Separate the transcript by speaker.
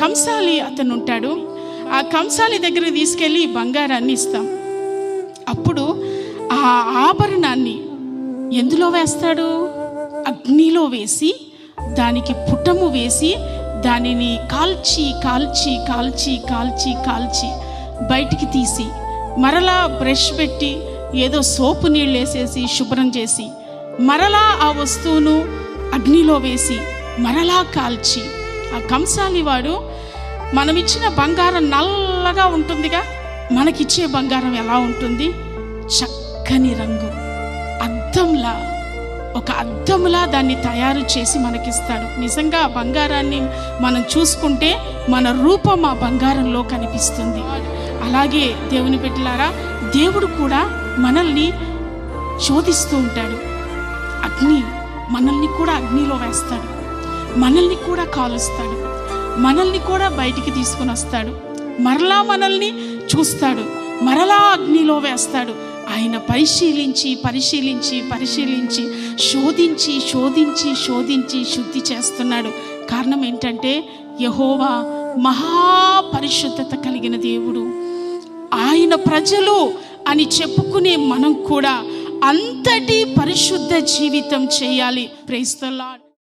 Speaker 1: కంసాలి అతను ఉంటాడు. ఆ కంసాలి దగ్గర తీసుకెళ్ళి బంగారాన్ని ఇస్తాం. అప్పుడు ఆ ఆభరణాన్ని ఎందులో వేస్తాడు? అగ్నిలో వేసి దానికి పుటము వేసి దానిని కాల్చి కాల్చి కాల్చి కాల్చి కాల్చి బయటికి తీసి మరలా బ్రష్ పెట్టి ఏదో సోపు నీళ్ళు వేసేసి శుభ్రం చేసి మరలా ఆ వస్తువును అగ్నిలో వేసి మరలా కాల్చి ఆ కంసాలి వాడు మనం ఇచ్చిన బంగారం నల్లగా ఉంటుందిగా. మనకిచ్చే బంగారం ఎలా ఉంటుంది? చక్కని రంగు అద్దంలా ఒక అద్దంలా దాన్ని తయారు చేసి మనకిస్తాడు. నిజంగా ఆ బంగారాన్ని మనం చూసుకుంటే మన రూపం ఆ బంగారంలో కనిపిస్తుంది. అలాగే దేవుని పెట్టిలారా దేవుడు కూడా మనల్ని శోధిస్తూ ఉంటాడు. అగ్ని మనల్ని కూడా అగ్నిలో వేస్తాడు. మనల్ని కూడా కాలుస్తాడు. మనల్ని కూడా బయటికి తీసుకుని వస్తాడు. మరలా మనల్ని చూస్తాడు. మరలా అగ్నిలో వేస్తాడు. ఆయన పరిశీలించి పరిశీలించి పరిశీలించి శోధించి శోధించి శోధించి శుద్ధి చేస్తున్నాడు. కారణం ఏంటంటే యహోవా మహాపరిశుద్ధత కలిగిన దేవుడు. ఆయన ప్రజలు అని చెప్పుకునే మనం కూడా అంతటి పరిశుద్ధ జీవితం చేయాలి. ప్రేస్తలాడ్